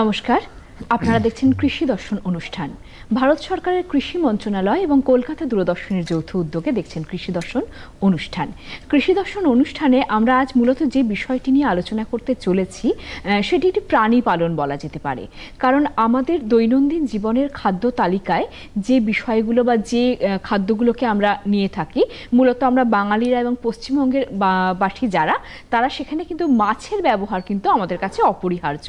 নমস্কার। আপনারা দেখছেন কৃষি দর্শন অনুষ্ঠান। ভারত সরকারের কৃষি মন্ত্রণালয় এবং কলকাতা দূরদর্শনের যৌথ উদ্যোগে দেখছেন কৃষি দর্শন অনুষ্ঠান। কৃষি দর্শন অনুষ্ঠানে আমরা আজ মূলত যে বিষয়টি নিয়ে আলোচনা করতে চলেছি সেটি একটি প্রাণী পালন বলা যেতে পারে। কারণ আমাদের দৈনন্দিন জীবনের খাদ্য তালিকায় যে বিষয়গুলো বা যে খাদ্যগুলোকে আমরা নিয়ে থাকি, মূলত আমরা বাঙালিরা এবং পশ্চিমবঙ্গের বাসী যারা, তারা সেখানে কিন্তু মাছের ব্যবহার কিন্তু আমাদের কাছে অপরিহার্য।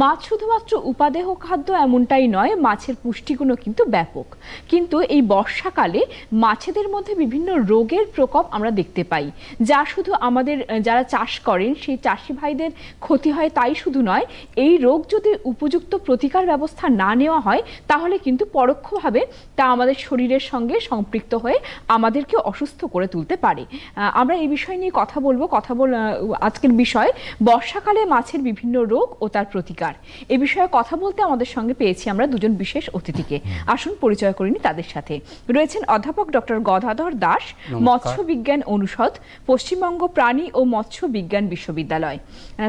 মাছ শুধুমাত্র উপাদেহ খাদ্য এমনটাই নয়, মাছের পুষ্টিগুণও কিন্তু ব্যাপক। কিন্তু এই বর্ষাকালে মাছেদের মধ্যে বিভিন্ন রোগের প্রকোপ আমরা দেখতে পাই। যা শুধু আমাদের, যারা চাষ করেন, সেই চাষি ভাইদের ক্ষতি হয় তাই শুধু নয়, এই রোগ যদি উপযুক্ত প্রতিকার ব্যবস্থা না নেওয়া হয়, তাহলে কিন্তু পরোক্ষভাবে তা আমাদের শরীরের সঙ্গে সম্পৃক্ত হয়ে আমাদেরকে অসুস্থ করে তুলতে পারে। আমরা এই বিষয় নিয়ে কথা বলব, কথা বল আজকের বিষয়, বর্ষাকালে মাছের বিভিন্ন রোগ ও তার প্রতিকার। এ বিষয়ে কথা বলতে আমাদের সঙ্গে পেয়েছি আমরা দুজন বিশেষ অতিথিকে। আসুন পরিচয় করিনি তাদের সাথে। রয়েছেন অধ্যাপক ডক্টর গদাধর দাস মৎস্য বিজ্ঞান অনুষদ পশ্চিমবঙ্গ প্রাণী ও মৎস্য বিজ্ঞান বিশ্ববিদ্যালয়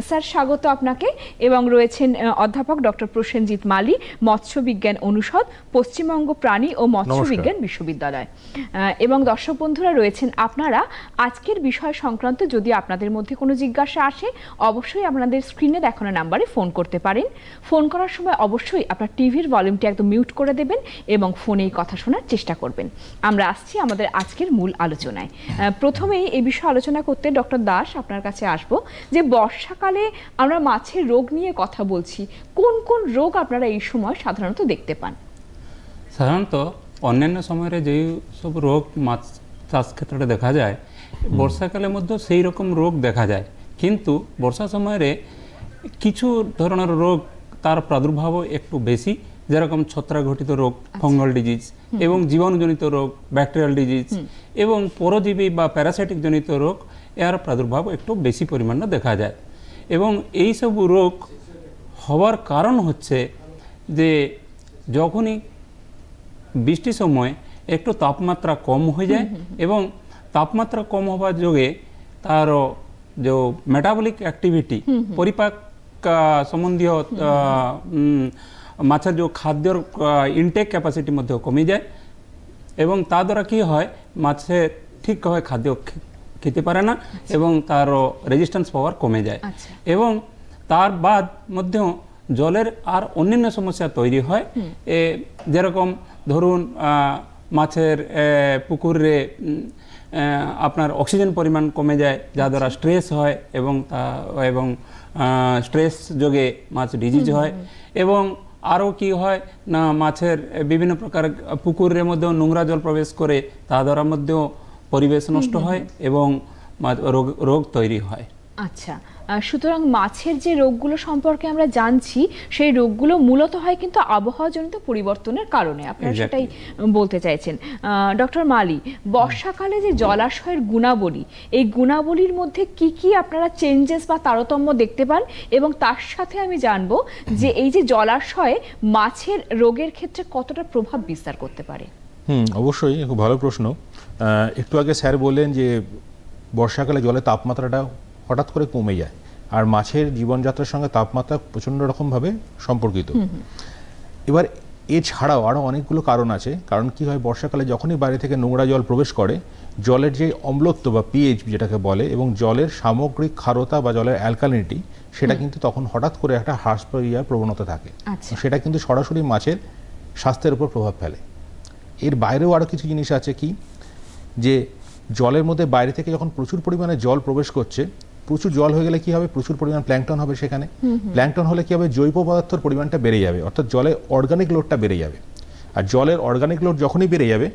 স্যার স্বাগত আপনাকে এবং রয়েছেন অধ্যাপক ডক্টর প্রসেনজিৎ মালি মৎস্য বিজ্ঞান অনুষদ পশ্চিমবঙ্গ প্রাণী ও মৎস্য বিজ্ঞান বিশ্ববিদ্যালয়। এবং দর্শক বন্ধুরা রয়েছেন আপনারা। আজকের বিষয় সংক্রান্ত যদি আপনাদের মধ্যে কোনো জিজ্ঞাসা আসে অবশ্যই আপনাদের স্ক্রিনে দেখানো নাম্বারে ফোন করতে পারেন। ফোন করার সময় অবশ্যই আপনার টিভির ভলিউমটি একদম মিউট করে দেবেন এবং ফোনেই কথা শোনার চেষ্টা করবেন। আমরা আসছি আমাদের আজকের মূল আলোচনায়। প্রথমেই এই বিষয়ে আলোচনা করতে ডক্টর দাস আপনার কাছে আসব যে বর্ষাকালে আমরা মাছের রোগ নিয়ে কথা বলছি। কোন কোন রোগ আপনারা এই সময় সাধারণত দেখতে পান? সাধারণত অন্যান্য সময়ের যেই সব রোগ মাছ চাষ ক্ষেত্রে দেখা যায় বর্ষাকালের মধ্যে সেই রকম রোগ দেখা যায়। কিন্তু বর্ষা সময়ে কিছু ধরনের রোগ তার প্রাদুর্ভাব একটু বেশি। যেরকম ছত্রাকঘটিত রোগ ফঙ্গাল ডিজিজ এবং জীবাণুজনিত রোগ ব্যাকটেরিয়াল ডিজিজ এবং পরজীবী বা প্যারাসাইটিক জনিত রোগ এর প্রাদুর্ভাব একটু বেশি পরিমাণে দেখা যায়। এবং এই সব রোগ হওয়ার কারণ হচ্ছে যে যখনই বৃষ্টির সময় একটু তাপমাত্রা কম হয়ে যায় এবং তাপমাত্রা কম হওয়ার যোগে তার যে মেটাবলিক অ্যাক্টিভিটি পরিপাক সম্বন্ধীয় মাছের যে খাদ্যর ইনটেক ক্যাপাসিটি মধ্যে কমে যায় এবং তা দ্বারা কি হয় মাছে ঠিকভাবে খাদ্য খেতে পারে না এবং তার রেজিস্ট্যান্স পাওয়ার কমে যায়। এবং তার বাদ মধ্যেও জলের আর অন্যান্য সমস্যা তৈরি হয় এ, যেরকম ধরুন মাছের পুকুরে আপনার অক্সিজেন পরিমাণ কমে যায় যা দ্বারা স্ট্রেস হয় এবং তা- এবং স্ট্রেস যোগে মাছ ডিজিজ হয়। এবং আরও কি হয় না মাছের বিভিন্ন প্রকার পুকুরের মধ্যেও নোংরা জল প্রবেশ করে তা দ্বারা মধ্যেও পরিবেশ নষ্ট হয় এবং রোগ রোগ তৈরি হয়। আচ্ছা সুতরাং মাছের যে রোগগুলো সম্পর্কে আমরা জানছি সেই রোগগুলো মূলত হয় কিন্তু আবহাওয়াজনিত পরিবর্তনের কারণে। আপনারা সেটাই বলতে চাইছেন। ডক্টর মালি বর্ষাকালে যে জলাশয়ের গুণাবলী এই গুণাবলীর মধ্যে কি কি আপনারা চেঞ্জেস বা তারতম্য দেখতে পান? এবং তার সাথে আমি জানব যে এই যে জলাশয়ে মাছের রোগের ক্ষেত্রে কতটা প্রভাব বিস্তার করতে পারে? হুম অবশ্যই খুব ভালো প্রশ্ন। আহ, একটু আগে স্যার বললেন যে বর্ষাকালে জলের তাপমাত্রাটা হঠাৎ করে কমে যায়। আর মাছের জীবনযাত্রার সঙ্গে তাপমাত্রা প্রচণ্ড রকমভাবে সম্পর্কিত। এবার এছাড়াও আরও অনেকগুলো কারণ আছে। কারণ কি হয় বর্ষাকালে যখনই বাইরে থেকে নোংরা জল প্রবেশ করে জলের যে অম্লত্ব বা পিএইচ যেটাকে বলে এবং জলের সামগ্রিক ক্ষারতা বা জলের অ্যালকালিনিটি সেটা কিন্তু তখন হঠাৎ করে একটা হ্রাস পাওয়ার প্রবণতা থাকে। আচ্ছা। সেটা কিন্তু সরাসরি মাছের স্বাস্থ্যের উপর প্রভাব ফেলে। এর বাইরেও আরও কিছু জিনিস আছে কি? যে জলের মধ্যে বাইরে থেকে যখন প্রচুর পরিমাণে জল প্রবেশ করছে প্রচুর জল হয়ে গেলে কি হবে? প্রচুর পরিমাণ প্ল্যাংটন হবে সেখানে। প্ল্যাংটন হলে কি হবে? জৈব পদার্থের পরিমাণটা বেড়ে যাবে। অর্থাৎ জলে অর্গানিক লোডটা বেড়ে যাবে। আর জলের অর্গানিক লোড যখনই বেড়ে যাবে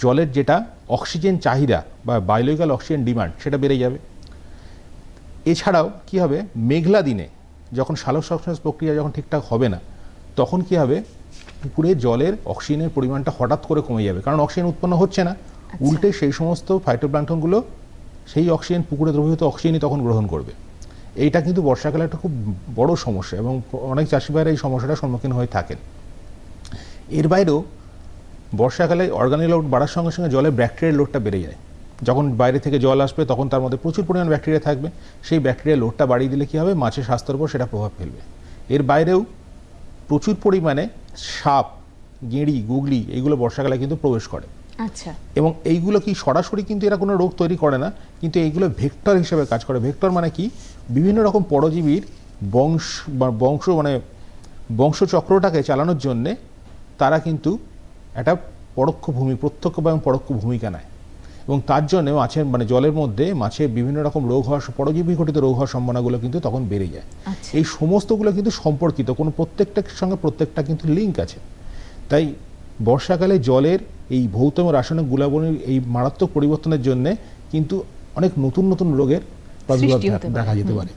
জলের যেটা অক্সিজেন চাহিদা বা বায়োলজিক্যাল অক্সিজেন ডিমান্ড সেটা বেড়ে যাবে। এছাড়াও কি হবে? মেঘলা দিনে যখন সালোক সংশ্লেষ প্রক্রিয়া যখন ঠিকঠাক হবে না তখন কি হবে? পুকুরে জলের অক্সিজেনের পরিমাণটা হঠাৎ করে কমে যাবে। কারণ অক্সিজেন উৎপন্ন হচ্ছে না। উল্টে সেই সমস্ত ফাইটোপ্লাঙ্কটনগুলো সেই অক্সিজেন, পুকুরে দ্রবীভূত অক্সিজেনই তখন গ্রহণ করবে। এইটা কিন্তু বর্ষাকালে একটা খুব বড় সমস্যা এবং অনেক চাষি ভাইরা এই সমস্যাটার সম্মুখীন হয়ে থাকেন। এর বাইরেও বর্ষাকালে অর্গানিক লোড বাড়ার সঙ্গে সঙ্গে জলে ব্যাকটেরিয়ার লোডটা বেড়ে যায়। যখন বাইরে থেকে জল আসবে, তখন তার মধ্যে প্রচুর পরিমাণ ব্যাকটেরিয়া থাকবে। সেই ব্যাকটেরিয়া লোডটা বাড়িয়ে দিলে কী হবে? মাছের স্বাস্থ্যের উপর সেটা প্রভাব ফেলবে। এর বাইরেও প্রচুর পরিমাণে সাপ, গেঁড়ি, গুগলি এইগুলো বর্ষাকালে কিন্তু প্রবেশ করে। আচ্ছা। এবং এইগুলো কি সরাসরি কিন্তু এরা কোনো রোগ তৈরি করে না কিন্তু এইগুলো ভেক্টর হিসেবে কাজ করে। ভেক্টর মানে কি? বিভিন্ন রকম পরজীবীর বংশ বংশ মানে বংশচক্রটাকে চালানোর জন্যে তারা কিন্তু একটা পরোক্ষ ভূমি প্রত্যক্ষ এবং পরোক্ষ ভূমিকা নেয়। এবং তার জন্য মাছের মানে জলের মধ্যে মাছের বিভিন্ন রকম রোগ হওয়ার পরজীবী ঘটিত রোগ হওয়ার সম্ভাবনাগুলো কিন্তু তখন বেড়ে যায়। আচ্ছা। এই সমস্তগুলো কিন্তু সম্পর্কিত কোনো প্রত্যেকটার সঙ্গে প্রত্যেকটা কিন্তু লিঙ্ক আছে। তাই বর্ষাকালে জলের এই ভৌত এবং রাসায়নিক গুণাবলীর এই মারাত্মক পরিবর্তনের জন্য কিন্তু অনেক নতুন নতুন রোগের প্রাদুর্ভাব। দেখা যেতে পারে।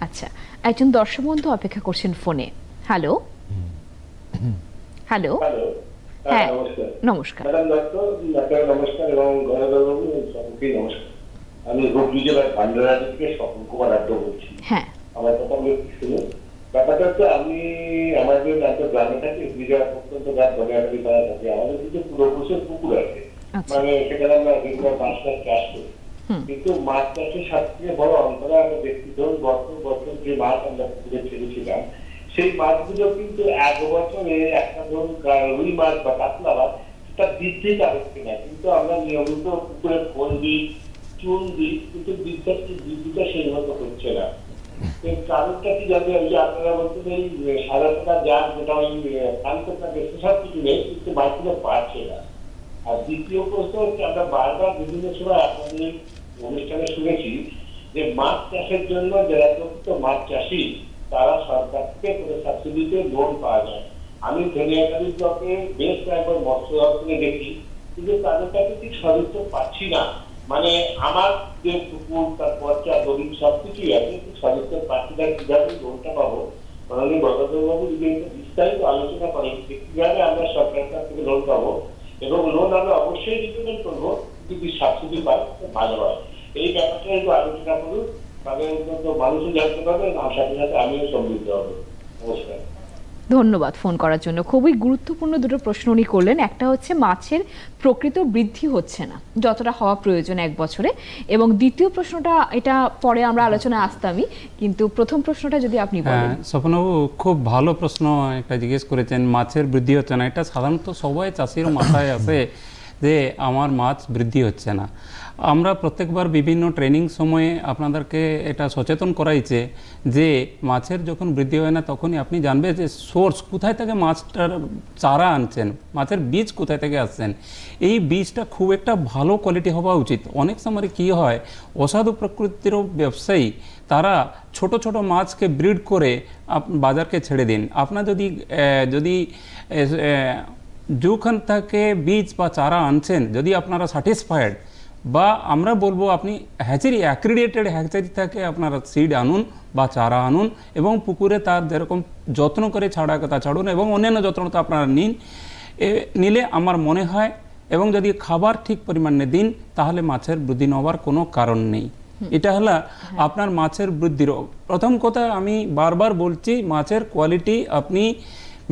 আচ্ছা একজন দর্শক বন্ধু অপেক্ষা করছেন ফোনে। হ্যালো? হ্যালো? হ্যাঁ হ্যাঁ নমস্কার। নমস্কার। এবং নমস্কার। আমি হুগলি জেলার পান্ডারাটি থেকে স্বপন কুমার আড্ড বলছি। হ্যাঁ। আমার কথা বলে শুনুন। ব্যাপারটা হচ্ছে আমি আমাদের একটা গ্রামে থাকি জেলা প্রত্যন্ত গ্রাম দরিয়াখালী পাড়া থাকি আমাদের কিছু পূর্বপুরুষের পুকুর আছে। আচ্ছা। মানে সেখানে আমরা রেগুলার মাছ টাছ চাষ করি। কিন্তু মাছ চাষের থেকে বড় অন্তরে আমরা দেখছি ধরুন বছর বছর যে মাছ আমরা পুকুরে ছেড়েছিলাম সেই মাছগুলো কিন্তু এক বছরে একটা ধরুন রুই মাছ বা কাতলা মাছ সেটা বৃদ্ধি পাচ্ছে না কিন্তু আমরা নিয়মিত পুকুরে ফোন দিই চুন দিই কিন্তু বিদ্যুৎ বৃদ্ধিটা সেইভাবে হচ্ছে না। কি ওই আপনারা বলছেন এই সাদা সাদা যেটা ওই কিছু নেই, কিন্তু না। আর দ্বিতীয় প্রশ্ন হচ্ছে, আমরা বারবার বিভিন্ন সময় আপনাদের অনুষ্ঠানে শুনেছি যে মাছ চাষের জন্য যারা প্রকৃত মাছ চাষি, তারা সরকার থেকে সাবসিডিতে লোন পাওয়া যায়। আমি ধনিয়াকালী ব্লকে বেশ কয়েকবার মৎস্য দপ্তরে দেখি, কিন্তু তাদের কাছে ঠিক সদস্য পাচ্ছি না। মানে আমার যে পুকুর তার পর্চা দলিল সব কিছুই আছে, কিন্তু সদস্য পাচ্ছি না কীভাবে লোনটা পাবো? মাননীয় গদাধরবাবু যদি বিস্তারিত আলোচনা করেন, যে কীভাবে আমরা সরকারের কাছ থেকে লোন পাবো? এবং লোন আমরা অবশ্যই রিকমেন্ড করব, যদি সাবসিডি পাই ভালো হয়। এই ব্যাপারটা একটু আলোচনা করুন। তাহলে মানুষও জানতে পারবে এবং সাথে সাথে আমিও সমৃদ্ধ হব। নমস্কার। ধন্যবাদ ফোন করার জন্য। খুবই গুরুত্বপূর্ণ দুটো প্রশ্ন উনি করলেন। একটা হচ্ছে মাছের প্রকৃত বৃদ্ধি হচ্ছে না যতটা হওয়া প্রয়োজন এক বছরে। এবং দ্বিতীয় প্রশ্নটা এটা পরে আমরা আলোচনায় আসতামই কিন্তু প্রথম প্রশ্নটা যদি আপনি হ্যাঁ বলেন। স্বপ্নবাবু খুব ভালো প্রশ্ন একটা জিজ্ঞেস করেছেন মাছের বৃদ্ধি হচ্ছে না। এটা সাধারণত সবাই চাষির মাথায় আসে। যে আমার মাছ বৃদ্ধি হচ্ছে না। আমরা প্রত্যেকবার বিভিন্ন ট্রেনিং সময়ে আপনাদেরকে এটা সচেতন করাইছে যে মাছের যখন বৃদ্ধি হয় না তখনই আপনি জানবে যে সোর্স কোথায় থেকে মাছটার চারা আনছেন, মাছের বীজ কোথায় থেকে আসছেন। এই বীজটা খুব একটা ভালো কোয়ালিটি হওয়া উচিত। অনেক সময় কি হয়, অসাধু প্রকৃতির ব্যবসায়ী তারা ছোট ছোট মাছকে ব্রিড করে বাজারকে ছেড়ে দিন। আপনার যদি যদি যেখান থেকে বীজ বা চারা আনছেন যদি আপনারা স্যাটিসফাইড বা আমরা বলব আপনি হ্যাচারি অ্যাক্রিডিয়েটেড হ্যাচারি থেকে আপনারা সিড আনুন বা চারা আনুন এবং পুকুরে তার যেরকম যত্ন করে ছাড়া কথা ছাড়ুন এবং অন্যান্য যত্নতা আপনারা নিন। এ নিলে আমার মনে হয় এবং যদি খাবার ঠিক পরিমাণে দিন তাহলে মাছের বৃদ্ধি নেওয়ার কোনো কারণ নেই। এটা হলো আপনার মাছের বৃদ্ধির প্রথম কথা আমি বারবার বলছি মাছের কোয়ালিটি আপনি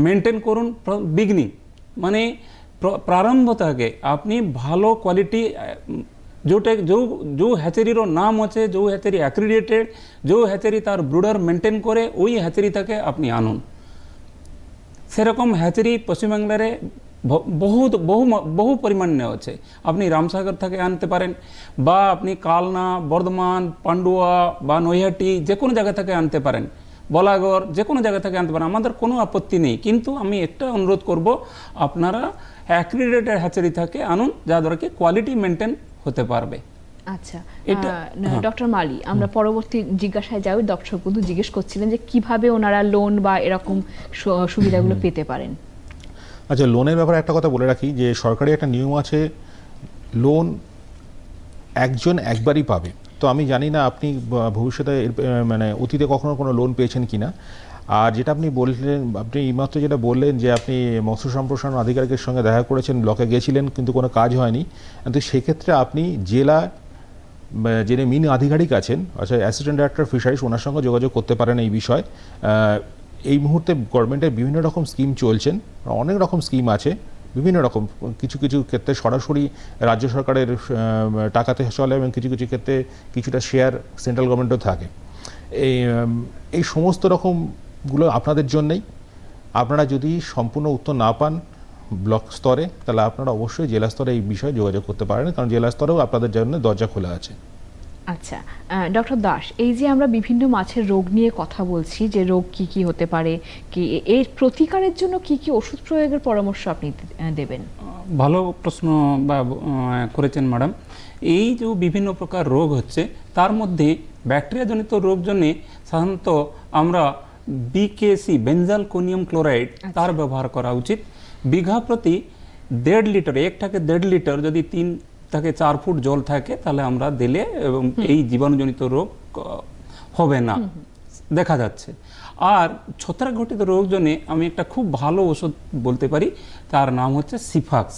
মেনটেন করুন বিগনিং মানে প্রারম্ভ કે আপনি ভালো কোয়ালিটি जो যে जो নাম আছে যে হ্যাচেরি অ্যাক্রিডিয়েটেড যে হ্যাচেরি তার ব্রুডার মেনটেন করে, ওই হ্যাচেরি থেকে আপনি আনুন। সেরকম হ্যাচেরি পশ্চিমবাংলারে বহু বহু বহু পরিমাণে আছে। আপনি রামসাগর থেকে আনতে পারেন, বা আপনি কালনা, বর্ধমান, পান্ডুয়া, বা নৈহাটি যে কোনো জায়গা থেকে আনতে পারেন। বলাগড় যে কোনো জায়গা থেকে আনতে পারেন। আমাদের কোনো আপত্তি নেই। কিন্তু আমি একটা অনুরোধ করব আপনারা অ্যাক্রিডিয়েটেড হ্যাচারি থেকে আনুন যা দ্বারা কি কোয়ালিটি মেনটেন হতে পারবে। আচ্ছা এটা- হ্যাঁ। ডক্টর মালি আমরা পরবর্তী জিজ্ঞাসায় যাই দর্শক বন্ধু জিজ্ঞেস করছিলেন যে কীভাবে ওনারা লোন বা এরকম সুবিধাগুলো পেতে পারেন। আচ্ছা লোনের ব্যাপারে একটা কথা বলে রাখি যে সরকারি একটা নিয়ম আছে লোন একজন একবারই পাবে। তো আমি জানি না আপনি ভবিষ্যতে মানে অতীতে কখনো কোনো লোন পেয়েছেন কিনা। আর যেটা আপনি বললেন, আপনি এইমাত্র যেটা বললেন যে আপনি মৎস্য সম্প্রসারণ আধিকারিকের সঙ্গে দেখা করেছেন ব্লকে গেছিলেন, কিন্তু কোনো কাজ হয়নি। কিন্তু সেক্ষেত্রে আপনি জেলা যিনি মিন আধিকারিক আছেন, অর্থাৎ অ্যাসিস্ট্যান্ট ডাইরেক্টর ফিশারিজ ওনার সঙ্গে যোগাযোগ করতে পারেন এই বিষয়। এই মুহূর্তে গভর্নমেন্টের বিভিন্ন রকম স্কিম চলছেন, অনেক রকম স্কিম আছে। বিভিন্ন রকম, কিছু কিছু ক্ষেত্রে সরাসরি রাজ্য সরকারের টাকাতে চলে এবং কিছু কিছু ক্ষেত্রে কিছুটা শেয়ার সেন্ট্রাল গভর্নমেন্টও থাকে। এই এই সমস্ত রকমগুলো আপনাদের জন্যেই। আপনারা যদি সম্পূর্ণ উত্তর না পান ব্লক স্তরে, তাহলে আপনারা অবশ্যই জেলা স্তরে এই বিষয়ে যোগাযোগ করতে পারেন। কারণ জেলা স্তরেও আপনাদের জন্য দরজা খোলা আছে। আচ্ছা ডক্টর দাস এই যে আমরা বিভিন্ন মাছের রোগ নিয়ে কথা বলছি যে রোগ কি কি হতে পারে কি এর প্রতিকারের জন্য কি কি ওষুধ প্রয়োগের পরামর্শ আপনি দেবেন? ভালো প্রশ্ন বা করেছেন ম্যাডাম। এই যে বিভিন্ন প্রকার রোগ হচ্ছে তার মধ্যে ব্যাকটেরিয়াজনিত রোগ জন্যে সাধারণত আমরা বিকেসি বেঞ্জাল কোনিয়াম ক্লোরাইড তার ব্যবহার করা উচিত। বিঘা প্রতি দেড় লিটার এক থেকে দেড় লিটার যদি তিন থেকে চার ফুট জল থাকে তাহলে আমরা দিলে এবং এই জীবাণুজনিত রোগ হবে না। দেখা যাচ্ছে। আর ছত্রাক ঘটিত রোগ জন্যে আমি একটা খুব ভালো ওষুধ বলতে পারি তার নাম হচ্ছে সিফাক্স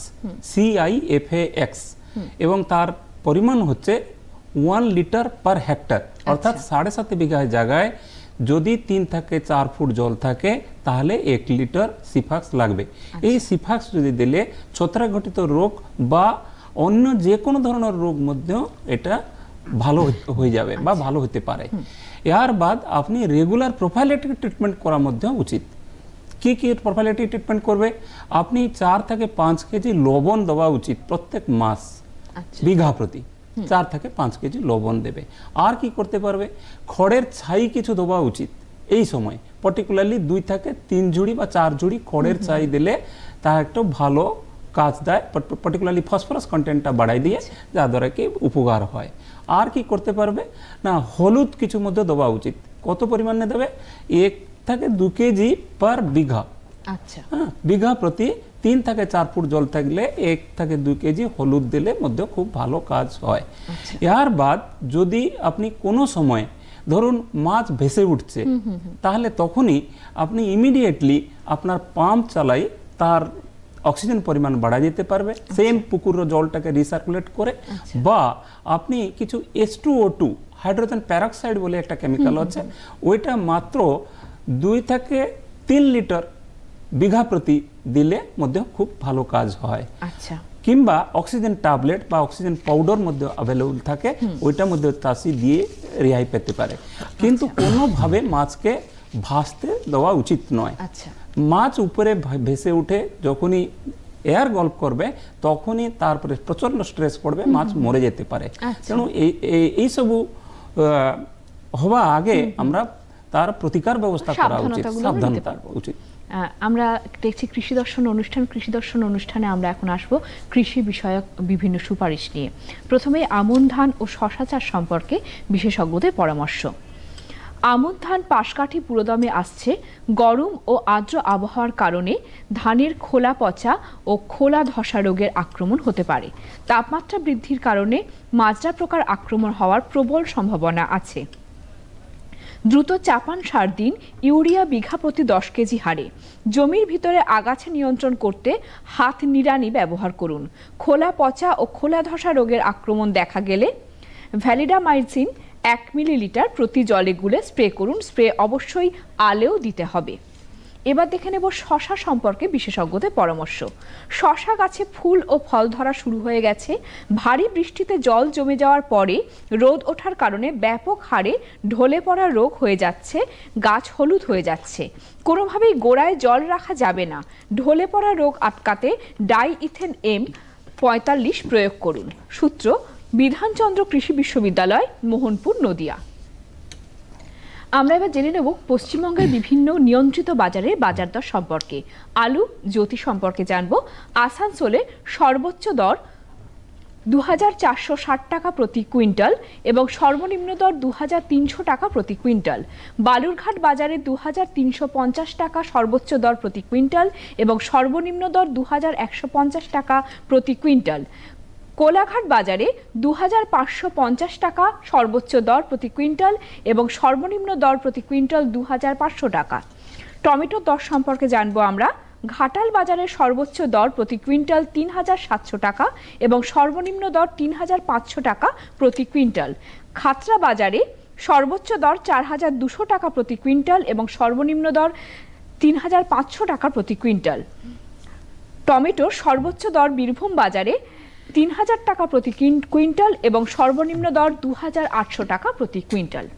সিআই এফ এক্স এবং তার পরিমাণ হচ্ছে ওয়ান লিটার পার হেক্টর অর্থাৎ সাড়ে সাত বিঘা জায়গায় যদি তিন থেকে চার ফুট জল থাকে তাহলে এক লিটার সিফাক্স লাগবে। এই সিফাক্স যদি দিলে ছত্রাক ঘটিত রোগ বা অন্য যে কোনো ধরনের রোগ মধ্যেও এটা ভালো হয়ে যাবে বা ভালো হতে পারে। এর বাদ আপনি রেগুলার প্রোফাইলেটিক ট্রিটমেন্ট করা মধ্যেও উচিত। কি কি প্রোফাইলেটিক ট্রিটমেন্ট করবে? আপনি চার থেকে পাঁচ কেজি লবণ দেওয়া উচিত প্রত্যেক মাস। আচ্ছা। বিঘা প্রতি চার থেকে পাঁচ কেজি লবণ দেবে। আর কি করতে পারবে? খড়ের ছাই কিছু দেওয়া উচিত। এই সময় পার্টিকুলারলি দুই থেকে তিন ঝুড়ি বা চার ঝুড়ি খড়ের ছাই দিলে তা একটা ভালো কাজ দেয় পার্টিকুলারলি ফসফরাস কন্টেন্টটা বাড়াই দিয়ে যা দ্বারা কি উপকার হয়। আর কি করতে পারবে? না হলুদ কিছু মধ্যে দেওয়া উচিত। কত পরিমাণে দেবে? এক থেকে দু কেজি পার বিঘা। আচ্ছা। হ্যাঁ বিঘা প্রতি তিন থেকে চার ফুট জল থাকলে এক থেকে দুই কেজি হলুদ দিলে মধ্যে খুব ভালো কাজ হয়। এর বাদ যদি আপনি কোনো সময় ধরুন মাছ ভেসে উঠছে তাহলে তখনই আপনি ইমিডিয়েটলি আপনার পাম্প চালাই তার অক্সিজেন পরিমাণ বাড়া যেতে পারবে। সেম পুকুরের জলটাকে রিসার্কুলেট করে। বা আপনি কিছু S two O two hydrogen peroxide বলে একটা কেমিক্যাল আছে ওইটা মাত্র দুই থেকে তিন লিটার বিঘা প্রতি দিলে মধ্যে খুব ভালো কাজ হয়। আচ্ছা। কিংবা অক্সিজেন ট্যাবলেট বা অক্সিজেন পাউডার মধ্যে অ্যাভেলেবল থাকে ওইটার মধ্যে চাষি দিয়ে রেহাই পেতে পারে। কিন্তু কোনোভাবে মাছকে ভাসতে দেওয়া উচিত নয়। আচ্ছা। মাছ উপরে ভেসে উঠে যখনই এয়ার গল্প করবে তখনই তারপরে প্রচণ্ড স্ট্রেস পড়বে মাছ মরে যেতে পারে। আচ্ছা। তেণু এই এই- এই আহ, হওয়া আগে আমরা তার প্রতিকার ব্যবস্থা করা উচিত সাবধানতা উচিত আমরা দেখছি কৃষি দর্শন অনুষ্ঠান কৃষি দর্শন অনুষ্ঠানে আমরা এখন আসব কৃষি বিষয়ক বিভিন্ন সুপারিশ নিয়ে। প্রথমে আমন ধান ও শশা চাষ সম্পর্কে বিশেষজ্ঞদের পরামর্শ। আমন ধান পাশকাঠি পুরোদমে আসছে গরম ও আর্দ্র আবহাওয়ার কারণে ধানের খোলা পচা ও খোলা ধসা রোগের আক্রমণ হতে পারে। তাপমাত্রা বৃদ্ধির কারণে মাজরা প্রকার আক্রমণ হওয়ার প্রবল সম্ভাবনা আছে। দ্রুত চাপান সার দিন ইউরিয়া বিঘা প্রতি দশ কেজি হারে। জমির ভিতরে আগাছা নিয়ন্ত্রণ করতে হাত নিড়ানি ব্যবহার করুন। খোলা পচা ও খোলা ধসা রোগের আক্রমণ দেখা গেলে ভ্যালিডামাইসিন এক মিলিলিটার প্রতি জলে গুলে স্প্রে করুন। স্প্রে অবশ্যই আলেও দিতে হবে। এবার দেখে নেব শশা সম্পর্কে বিশেষজ্ঞদের পরামর্শ। শশা গাছে ফুল ও ফল ধরা শুরু হয়ে গেছে। ভারী বৃষ্টিতে জল জমে যাওয়ার পরে রোদ ওঠার কারণে ব্যাপক হারে ঢলে পড়া রোগ হয়ে যাচ্ছে, গাছ হলুদ হয়ে যাচ্ছে। কোনোভাবেই গোড়ায় জল রাখা যাবে না। ঢলে পড়া রোগ আটকাতে ডাই ইথেন এম পঁয়তাল্লিশ প্রয়োগ করুন। সূত্র বিধানচন্দ্র কৃষি বিশ্ববিদ্যালয়, মোহনপুর, নদিয়া। আমরা এবার জেনে নেব পশ্চিমবঙ্গের বিভিন্ন নিয়ন্ত্রিত বাজারের বাজার দর সম্পর্কে। আলু, জ্যোতি সম্পর্কে জানব। আসানসোলে সর্বোচ্চ দর দু হাজার চারশো ষাট টাকা প্রতি কুইন্টাল এবং সর্বনিম্ন দর দু হাজার তিনশো টাকা প্রতি কুইন্টাল। বালুরঘাট বাজারে দু হাজার তিনশো পঞ্চাশ টাকা সর্বোচ্চ দর প্রতি কুইন্টাল এবং সর্বনিম্ন দর দু হাজার একশো পঞ্চাশ টাকা প্রতি কুইন্টাল। কোলাঘাট বাজারে দু হাজার পাঁচশো পঞ্চাশ টাকা সর্বোচ্চ দর প্রতি কুইন্টাল এবং সর্বনিম্ন দর প্রতি কুইন্টাল দু হাজার পাঁচশো টাকা। টমেটোর দর সম্পর্কে জানব আমরা। ঘাটাল বাজারের সর্বোচ্চ দর প্রতি কুইন্টাল তিন হাজার সাতশো টাকা এবং সর্বনিম্ন দর তিন হাজার পাঁচশো টাকা প্রতি কুইন্টাল। খাতরা বাজারে সর্বোচ্চ দর চার হাজার দুশো টাকা প্রতি কুইন্টাল এবং সর্বনিম্ন দর তিন হাজার পাঁচশো টাকা প্রতি কুইন্টাল। টমেটোর সর্বোচ্চ দর বীরভূম বাজারে তিন হাজার টাকা প্রতি কুইন- কুইন্টাল এবং সর্বনিম্ন দর দু হাজার আটশো টাকা প্রতি কুইন্টাল।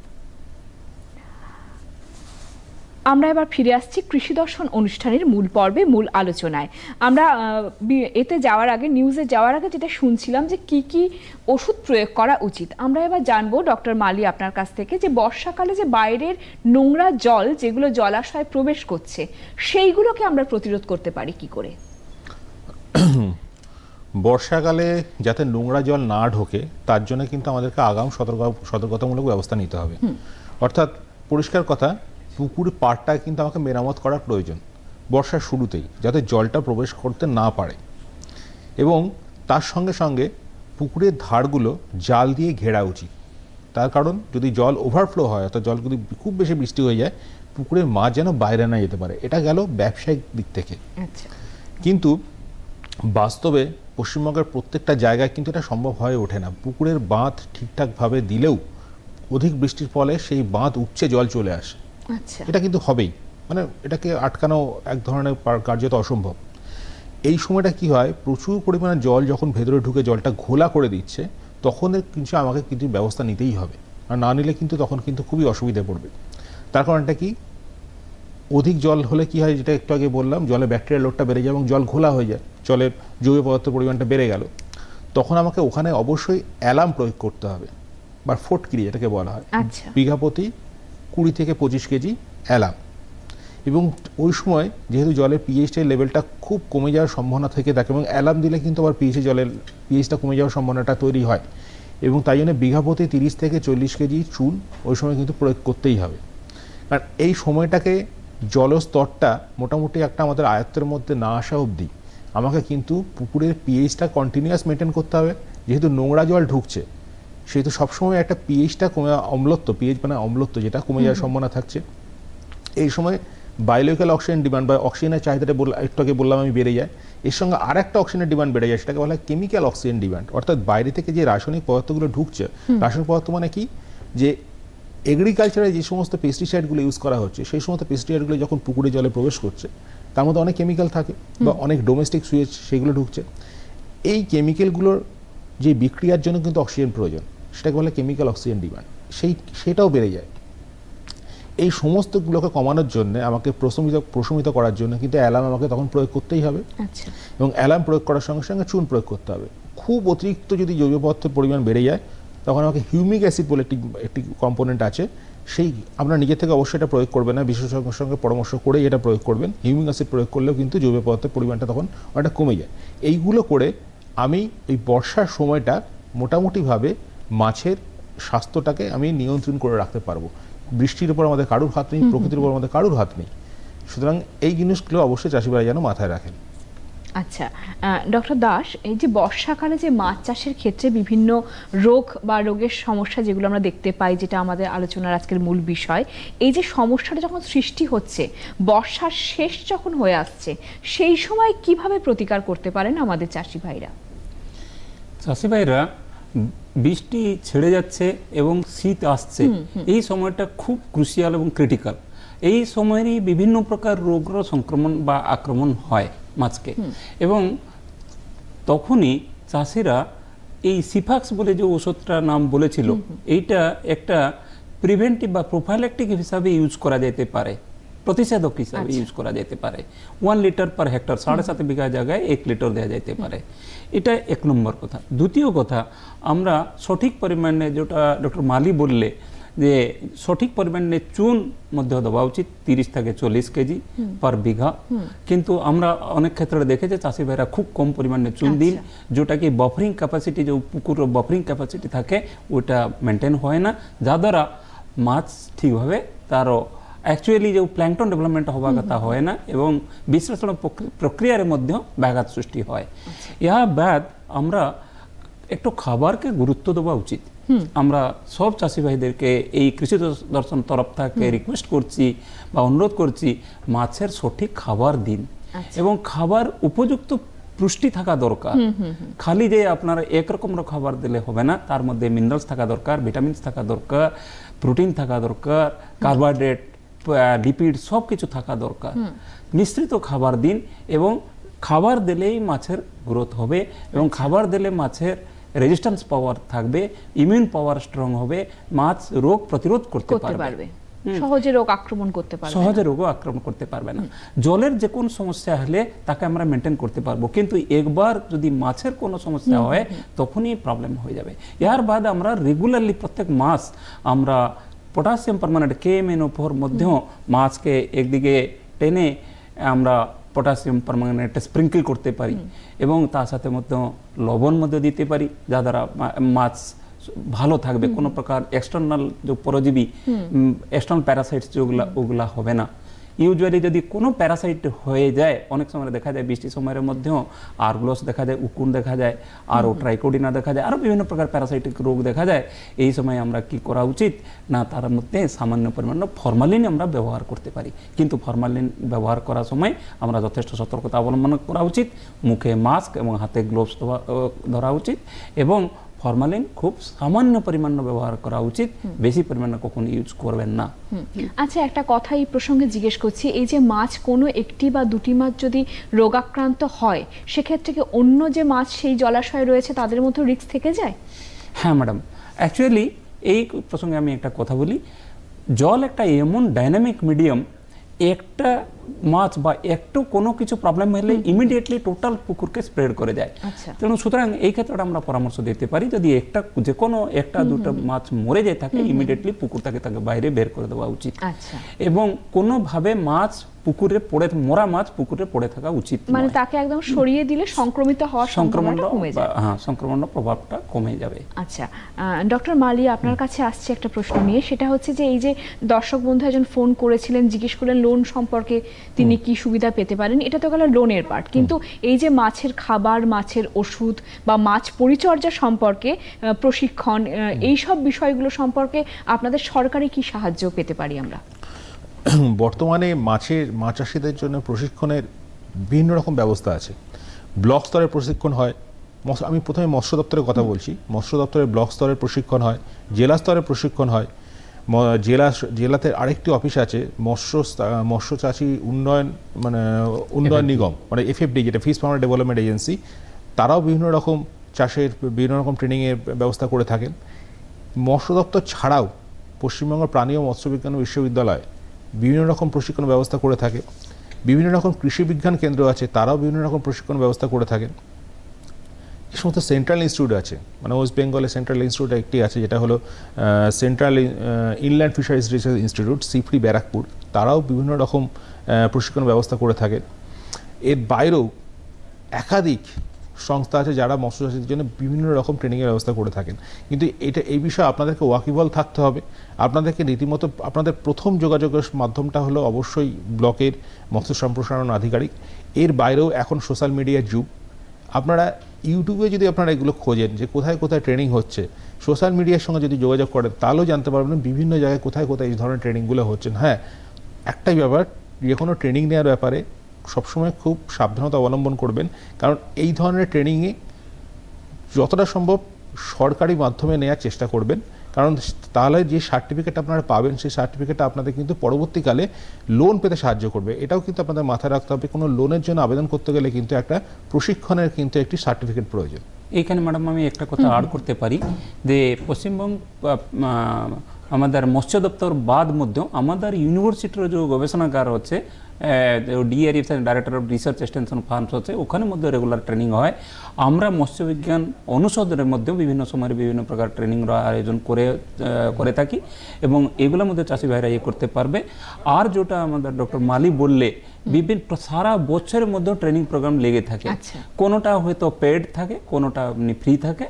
আমরা এবার ফিরে আসছি কৃষি দর্শন অনুষ্ঠানের মূল পর্বে, মূল আলোচনায়। আমরা এতে যাওয়ার আগে নিউজে যাওয়ার আগে যেটা শুনছিলাম যে কি কি ওষুধ প্রয়োগ করা উচিত। আমরা এবার জানব ডক্টর মালি আপনার কাছ থেকে যে বর্ষাকালে যে বাইরের নোংরা জল যেগুলো জলাশয়ে প্রবেশ করছে, সেইগুলোকে আমরা প্রতিরোধ করতে পারি কি করে? বর্ষাকালে যাতে নোংরা জল না ঢোকে তার জন্য কিন্তু আমাদেরকে আগাম সতর্ক সতর্কতামূলক ব্যবস্থা নিতে হবে। অর্থাৎ পরিষ্কার কথা পুকুর পাড়টা কিন্তু আমাকে মেরামত করার প্রয়োজন বর্ষার শুরুতেই যাতে জলটা প্রবেশ করতে না পারে। এবং তার সঙ্গে সঙ্গে পুকুরের ধারগুলো জাল দিয়ে ঘেরা উচিত। তার কারণ যদি জল ওভারফ্লো হয় অর্থাৎ জল যদি খুব বেশি বৃষ্টি হয়ে যায় পুকুরের মাছ যেন বাইরে না যেতে পারে। এটা গেল ব্যবসায়িক দিক থেকে। আচ্ছা। কিন্তু বাস্তবে পশ্চিমবঙ্গের প্রত্যেকটা জায়গায় কিন্তু এটা সম্ভব হয়ে ওঠে না। পুকুরের বাঁধ ঠিকঠাকভাবে দিলেও অধিক বৃষ্টির ফলে সেই বাঁধ উপচে জল চলে আসে। আচ্ছা। এটা কিন্তু হবেই। মানে এটাকে আটকানো এক ধরনের কার্যত অসম্ভব। এই সময়টা কি হয় প্রচুর পরিমাণে জল যখন ভেতরে ঢুকে জলটা ঘোলা করে দিচ্ছে তখন কিছু আমাকে কিন্তু ব্যবস্থা নিতেই হবে। আর না নিলে কিন্তু তখন কিন্তু খুবই অসুবিধে পড়বে। তার কারণটা কি অধিক জল হলে কি হয় যেটা একটু আগে বললাম জলে ব্যাকটেরিয়া লোডটা বেড়ে যায় এবং জল ঘোলা হয়ে যায় জলের জৈব পদার্থের পরিমাণটা বেড়ে গেল। তখন আমাকে ওখানে অবশ্যই অ্যালার্ম প্রয়োগ করতে হবে বা ফোটকিরি যেটাকে বলা হয়। আচ্ছা। বিঘা প্রতি কুড়ি থেকে পঁচিশ কেজি অ্যালার্ম। এবং ওই সময় যেহেতু জলের পিএইচের লেভেলটা খুব কমে যাওয়ার সম্ভাবনা থেকে থাকে এবং অ্যালার্ম দিলে কিন্তু আবার পিএইচে জলের পিএইচটা কমে যাওয়ার সম্ভাবনাটা তৈরি হয়। এবং তাই জন্য বিঘা প্রতি তিরিশ থেকে চল্লিশ কেজি চুন ওই সময় কিন্তু প্রয়োগ করতেই হবে। কারণ এই সময়টাকে জলস্তরটা মোটামুটি একটা আমাদের আয়ত্তের মধ্যে না আসা অবধি আমাকে কিন্তু পুকুরের পিএইচটা কন্টিনিউয়াস মেনটেন করতে হবে। যেহেতু নোংরা জল ঢুকছে সেহেতু সবসময় একটা পিএইচটা কমে অম্লত্ব পিএইচ মানে অম্লত্ব যেটা কমে যাওয়ার সম্ভাবনা থাকছে। এই সময় বায়োলজিক্যাল অক্সিজেন ডিমান্ড বা অক্সিজেনের চাহিদাটা বললাম একটু আগে বললাম আমি বেড়ে যায়। এর সঙ্গে আর একটা অক্সিজেনের ডিমান্ড বেড়ে যায় সেটাকে বলা হয় কেমিক্যাল অক্সিজেন ডিমান্ড অর্থাৎ বাইরে থেকে যে রাসায়নিক পদার্থগুলো ঢুকছে রাসায়নিক পদার্থ মানে কি? যে এগ্রিকালচারে যে সমস্ত পেস্টিসাইডগুলো ইউজ করা হচ্ছে সেই সমস্ত পেস্টিসাইডগুলো যখন পুকুরে জলে প্রবেশ করছে তার মধ্যে অনেক কেমিক্যাল থাকে বা অনেক ডোমেস্টিক সুয়েজ সেগুলো ঢুকছে। এই কেমিক্যালগুলোর যে বিক্রিয়ার জন্য কিন্তু অক্সিজেন প্রয়োজন সেটাকে বলে কেমিক্যাল অক্সিজেন ডিমান্ড সেই সেটাও বেড়ে যায়। এই সমস্তগুলোকে কমানোর জন্য আমাকে প্রশমিত প্রশমিত করার জন্য কিন্তু অ্যালার্ম আমাকে তখন প্রয়োগ করতেই হবে। আচ্ছা। এবং অ্যালার্ম প্রয়োগ করার সঙ্গে সঙ্গে চুন প্রয়োগ করতে হবে। খুব অতিরিক্ত যদি জৈব পদার্থের পরিমাণ বেড়ে যায় তখন আমাকে হিউমিক অ্যাসিড বলে একটি একটি কম্পোনেন্ট আছে। সেই আপনার নিজে থেকে অবশ্যই এটা প্রয়োগ করবেন না। বিশেষজ্ঞের সঙ্গে পরামর্শ করেই এটা প্রয়োগ করবেন। হিউমিক অ্যাসিড প্রয়োগ করলেও কিন্তু জৈব পদার্থের পরিমাণটা তখন অনেকটা কমে যায়। এইগুলো করে আমি এই বর্ষার সময়টা মোটামুটিভাবে মাছের স্বাস্থ্যটাকে আমি নিয়ন্ত্রণ করে রাখতে পারব। বৃষ্টির উপর আমাদের কারুর হাত নেই প্রকৃতির উপর আমাদের কারুর হাত নেই। সুতরাং এই জিনিসগুলো অবশ্যই চাষিভাই যেন মাথায় রাখেন। আচ্ছা ডক্টর দাস এই যে বর্ষাকালে যে মাছ চাষের ক্ষেত্রে বিভিন্ন রোগ বা রোগের সমস্যা যেগুলো আমরা দেখতে পাই যেটা আমাদের আলোচনার আজকের মূল বিষয় এই যে সমস্যাটা যখন সৃষ্টি হচ্ছে বর্ষার শেষ যখন হয়ে আসছে সেই সময় কীভাবে প্রতিকার করতে পারেন আমাদের চাষি ভাইরা? চাষি ভাইরা বৃষ্টি ছেড়ে যাচ্ছে এবং শীত আসছে এই সময়টা খুব ক্রুশিয়াল এবং ক্রিটিক্যাল এই সময়েরই বিভিন্ন প্রকার রোগর সংক্রমণ বা আক্রমণ হয়। মাছকে। এবং তখনই চাষিরা এই সিফাক্স বলে যে ওষুধটার নাম বলেছিল এইটা একটা প্রিভেন্টিভ বা প্রোফাইলেকটিক হিসাবে ইউজ করা যেতে পারে প্রতিষেধক হিসাবে ইউজ করা যেতে পারে। ওয়ান লিটার পার হেক্টর সাড়ে সাত বিঘা জায়গায় এক লিটার দেওয়া যেতে পারে। এটা এক নম্বর কথা। দ্বিতীয় কথা আমরা সঠিক পরিমাণে যেটা ডক্টর মালি বললে যে সঠিক পরিমাণে চুন মধ্যে দেওয়া উচিত তিরিশ থেকে চল্লিশ কেজি পার বিঘা। কিন্তু আমরা অনেক ক্ষেত্রে দেখেছি চাষি ভাইরা খুব কম পরিমাণে চুন দিন যেটা কি বফরিং ক্যাপাসিটি যে পুকুরের বফরিং ক্যাপাসিটি থাকে ওটা মেনটেন হয় না। যা দ্বারা মাছ ঠিকভাবে তার অ্যাকচুয়ালি যে প্ল্যাংটন ডেভেলপমেন্ট হওয়া কথা হয় না এবং বিশ্লেষণ প্রক্রিয়ার মধ্যে ব্যাঘাত সৃষ্টি হয়। ইহা ব্যাদ আমরা একটু খাবারকে গুরুত্ব দেওয়া উচিত। আমরা সব চাষি ভাইদেরকে এই কৃষি দর্শন তরফ থেকে রিকোয়েস্ট করছি বা অনুরোধ করছি মাছের সঠিক খাবার দিন এবং খাবার উপযুক্ত পুষ্টি থাকা দরকার। খালি যে আপনারা একরকম খাবার দিলে হবে না তার মধ্যে মিনারেলস থাকা দরকার ভিটামিনস থাকা দরকার প্রোটিন থাকা দরকার কার্বোহাইড্রেট লিপিড সব কিছু থাকা দরকার। মিশ্রিত খাবার দিন এবং খাবার দিলেই মাছের গ্রোথ হবে এবং খাবার দিলে মাছের রেজিস্ট্যান্স পাওয়ার থাকবে ইমিউন পাওয়ার স্ট্রং হবে মাছ রোগ প্রতিরোধ করতে পারবে। সহজে রোগ আক্রমণ করতে পারবে সহজে রোগও আক্রমণ করতে পারবে না। জলের যে কোনো সমস্যা হলে তাকে আমরা মেনটেন করতে পারব। কিন্তু একবার যদি মাছের কোনো সমস্যা হয় তখনই প্রবলেম হয়ে যাবে। এর বাদ আমরা রেগুলারলি প্রত্যেক মাস আমরা potassium permanent K M N ওপর মধ্যেও মাছকে একদিকে টেনে আমরা পটাশিয়াম পারমানেন্ট স্প্রিঙ্কেল করতে পারি। এবং তার সাথে মধ্যে লবণ মধ্যে দিতে পারি যা দ্বারা মাছ ভালো থাকবে। কোনো প্রকার এক্সটার্নাল যে পরজীবী এক্সটার্নাল প্যারাসাইটস যেগুলা ওগুলা হবে না। ইউজুয়ালি যদি কোনো প্যারাসাইট হয়ে যায় অনেক সময় দেখা যায় বৃষ্টির সময়ের মধ্যেও আরগ্লোস দেখা যায় উকুন দেখা যায় আরও ট্রাইকোডিনা দেখা যায় আরও বিভিন্ন প্রকার প্যারাসাইটিক রোগ দেখা যায় এই সময় আমরা কি করা উচিত? না তার মধ্যে সামান্য পরিমাণ ফরমালিন আমরা ব্যবহার করতে পারি। কিন্তু ফরমালিন ব্যবহার করার সময় আমরা যথেষ্ট সতর্কতা অবলম্বন করা উচিত। মুখে মাস্ক এবং হাতে গ্লোভস ধরা উচিত এবং ফরমালিন খুব সামান্য পরিমাণ ব্যবহার করা উচিত বেশি পরিমাণে কখনো ইউজ করবেন না। আচ্ছা একটা কথা এই প্রসঙ্গে জিজ্ঞেস করছি এই যে মাছ কোনো একটি বা দুটি মাছ যদি রোগাক্রান্ত হয় সেক্ষেত্রে কি অন্য যে মাছ সেই জলাশয়ে রয়েছে তাদের মধ্যে রিস্ক থেকে যায়? হ্যাঁ ম্যাডাম অ্যাকচুয়ালি এই প্রসঙ্গে আমি একটা কথা বলি। জল একটা এমন ডাইনামিক মিডিয়াম একটা মাছ বা একটু কোনো কিছু প্রবলেম হলে ইমিডিয়েটলি টোটাল পুকুরকে স্প্রেড করে যায় আচ্ছা। তেমন সুতরাং এই ক্ষেত্রে আমরা পরামর্শ দিতে পারি যদি একটা যে কোনো একটা দুটো মাছ মরে যায় থাকে ইমিডিয়েটলি পুকুর থেকে তাকে বাইরে বের করে দেওয়া উচিত। আচ্ছা। এবং কোনোভাবে মাছ পুকুরে পড়ে মরা মাছ পুকুরে পড়ে থাকা উচিত মানে তাকে একদম সরিয়ে দিলে সংক্রমিত হওয়ার সংক্রমণ কমে যায়। হ্যাঁ সংক্রমণ প্রভাবটা কমে যাবে। আচ্ছা ডক্টর মালি আপনার কাছে আসছে একটা প্রশ্ন নিয়ে। সেটা হচ্ছে যে এই যে দর্শক বন্ধু একজন ফোন করেছিলেন জিজ্ঞেস করলেন লোন সম্পর্কে তিনি কি সুবিধা পেতে পারেন? এটা তো গেল লোনের পার্ট কিন্তু এই যে মাছের খাবার মাছের ওষুধ বা মাছ পরিচর্যা সম্পর্কে প্রশিক্ষণ এই সব বিষয়গুলো সম্পর্কে আপনাদের সরকারি কি সাহায্য পেতে পারি আমরা? বর্তমানে মাছের মাছ চাষিদের জন্য প্রশিক্ষণের বিভিন্ন রকম ব্যবস্থা আছে। ব্লক স্তরের প্রশিক্ষণ হয়। আমি প্রথমে মৎস্য দপ্তরের কথা বলছি। মৎস্য দপ্তরের ব্লক স্তরের প্রশিক্ষণ হয়। জেলা স্তরের প্রশিক্ষণ হয়। জেলা জেলাতে আরেকটি অফিস আছে মৎস্য মৎস্য চাষি উন্নয়ন মানে উন্নয়ন নিগম মানে এফএফডি যেটা ফিশ ফার্মার ডেভেলপমেন্ট এজেন্সি তারাও বিভিন্ন রকম চাষের বিভিন্ন রকম ট্রেনিংয়ের ব্যবস্থা করে থাকেন। মৎস্য দপ্তর ছাড়াও পশ্চিমবঙ্গ প্রাণী ও মৎস্য বিজ্ঞান বিশ্ববিদ্যালয় বিভিন্ন রকম প্রশিক্ষণ ব্যবস্থা করে থাকে। বিভিন্ন রকম কৃষি বিজ্ঞান কেন্দ্র আছে তারাও বিভিন্ন রকম প্রশিক্ষণ ব্যবস্থা করে থাকেন। যে সমস্ত সেন্ট্রাল ইনস্টিটিউট আছে। মানে ওয়েস্ট বেঙ্গলে সেন্ট্রাল ইনস্টিটিউট একটি আছে, যেটা হলো central inland fisheries research institute CIFRI Barrackpore. তারাও বিভিন্ন রকম প্রশিক্ষণ ব্যবস্থা করে থাকে। এর বাইরেও একাধিক সংস্থা আছে যারা মৎস্য চাষীদের জন্য বিভিন্ন রকম ট্রেনিংয়ের ব্যবস্থা করে থাকেন। কিন্তু এটা, এই বিষয়ে আপনাদেরকে ওয়াকিবল থাকতে হবে। আপনাদেরকে রীতিমতো, আপনাদের প্রথম যোগাযোগের মাধ্যমটা হলো অবশ্যই ব্লকের মৎস্য সম্প্রসারণ আধিকারিক। এর বাইরেও এখন সোশ্যাল মিডিয়ার যুগ। আপনারা ইউটিউবে যদি আপনারা এগুলো খোঁজেন যে কোথায় কোথায় ট্রেনিং হচ্ছে সোশ্যাল মিডিয়ার সঙ্গে যদি যোগাযোগ করেন, তাহলেও জানতে পারবেন বিভিন্ন জায়গায় কোথায় কোথায় এই ধরনের ট্রেনিংগুলো হচ্ছেন হ্যাঁ একটাই ব্যাপার, যে কোনো ট্রেনিং নেওয়ার ব্যাপারে সবসময় খুব সাবধানতা অবলম্বন করবেন। কারণ এই ধরনের ট্রেনিংয়ে যতটা সম্ভব সরকারি মাধ্যমে নেওয়ার চেষ্টা করবেন। কারণ তাহলে যে সার্টিফিকেট আপনারা পাবেন সেই সার্টিফিকেটটা আপনাদের কিন্তু পরবর্তীকালে লোন পেতে সাহায্য করবে। এটাও কিন্তু আপনাদের মাথায় রাখতে হবে কোনো লোনের জন্য আবেদন করতে গেলে কিন্তু একটা প্রশিক্ষণের কিন্তু একটি সার্টিফিকেট প্রয়োজন। এইখানে ম্যাডাম আমি একটা কথা আর করতে পারি যে পশ্চিমবঙ্গ আমাদের মৎস্য দপ্তর বাদ মধ্যেও আমাদের ইউনিভার্সিটির যে গবেষণাগার হচ্ছে DRF director of research extension farms আছে ওখানে মধ্যে রেগুলার ট্রেনিং হয়। আমরা মৎস্যবিজ্ঞান অনুষদের মধ্যেও বিভিন্ন সময় বিভিন্ন প্রকার ট্রেনিংর আয়োজন করে করে থাকি এবং এগুলোর মধ্যে চাষি ভাইরা ইয়ে করতে পারবে। আর যেটা আমাদের ডক্টর মালি বললে বিভিন্ন সারা বছরের মধ্যেও ট্রেনিং প্রোগ্রাম লেগে থাকে। আচ্ছা। কোনোটা হয়তো পেড থাকে কোনোটা এমনি ফ্রি থাকে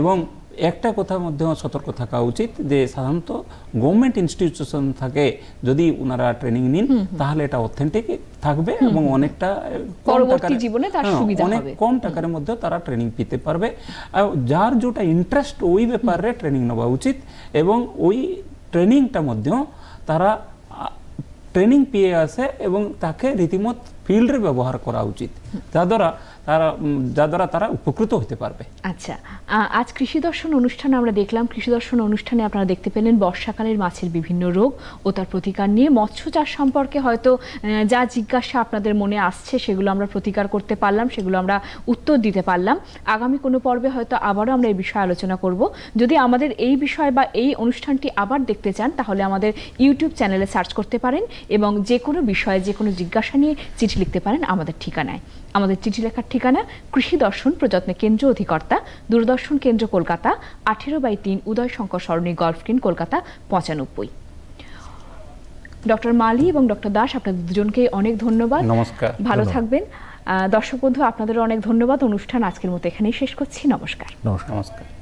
এবং একটা কথার মধ্যে সতর্ক থাকা উচিত যে সাধারণত গভর্নমেন্ট ইনস্টিটিউশন থাকে যদি ওনারা ট্রেনিং নিন তাহলে এটা অথেন্টিক থাকবে এবং অনেকটা কম পরবর্তী টাকার- জীবনে তার হ্যাঁ, সুবিধা অনেক কম টাকার মধ্যে তারা ট্রেনিং পেতে পারবে। আর যার যেটা ইন্টারেস্ট ওই ব্যাপারে ট্রেনিং নেওয়া উচিত এবং ওই ট্রেনিংটা মধ্যেও তারা ট্রেনিং পেয়ে আসে এবং তাকে রীতিমত ফিল্ডে ব্যবহার করা উচিত। যা দ্বারা তারা উম, যা দ্বারা তারা উপকৃত হতে পারবে। আচ্ছা আজ কৃষি দর্শন অনুষ্ঠানে আমরা দেখলাম কৃষি দর্শন অনুষ্ঠানে আপনারা দেখতে পেলেন বর্ষাকালের মাছের বিভিন্ন রোগ ও তার প্রতিকার নিয়ে। মৎস্য চাষ সম্পর্কে হয়তো যা জিজ্ঞাসা আপনাদের মনে আসছে সেগুলো আমরা প্রতিকার করতে পারলাম সেগুলো আমরা উত্তর দিতে পারলাম। আগামী কোনো পর্বে হয়তো আবারও আমরা এই বিষয়ে আলোচনা করব। যদি আমাদের এই বিষয় বা এই অনুষ্ঠানটি আবার দেখতে চান তাহলে আমাদের ইউটিউব চ্যানেলে সার্চ করতে পারেন এবং যে কোনো বিষয়ে যে কোনো জিজ্ঞাসা নিয়ে চিঠি লিখতে পারেন আমাদের ঠিকানায়। আমাদের চিঠি লেখার ঠিকানা কৃষি দর্শন প্রযত্নে কেন্দ্র অধিকর্তা দূরদর্শন কেন্দ্র কলকাতা আঠেরো বাই তিন উদয় শঙ্কর সরণি গল্ফকিন কলকাতা পঁচানব্বই। ডক্টর মালি এবং ডক্টর দাস আপনাদের দুজনকে অনেক ধন্যবাদ। নমস্কার ভালো থাকবেন। আহ, দর্শক বন্ধু আপনাদেরও অনেক ধন্যবাদ। অনুষ্ঠান আজকের মতো এখানেই শেষ করছি। নমস্কার। নমস্কার।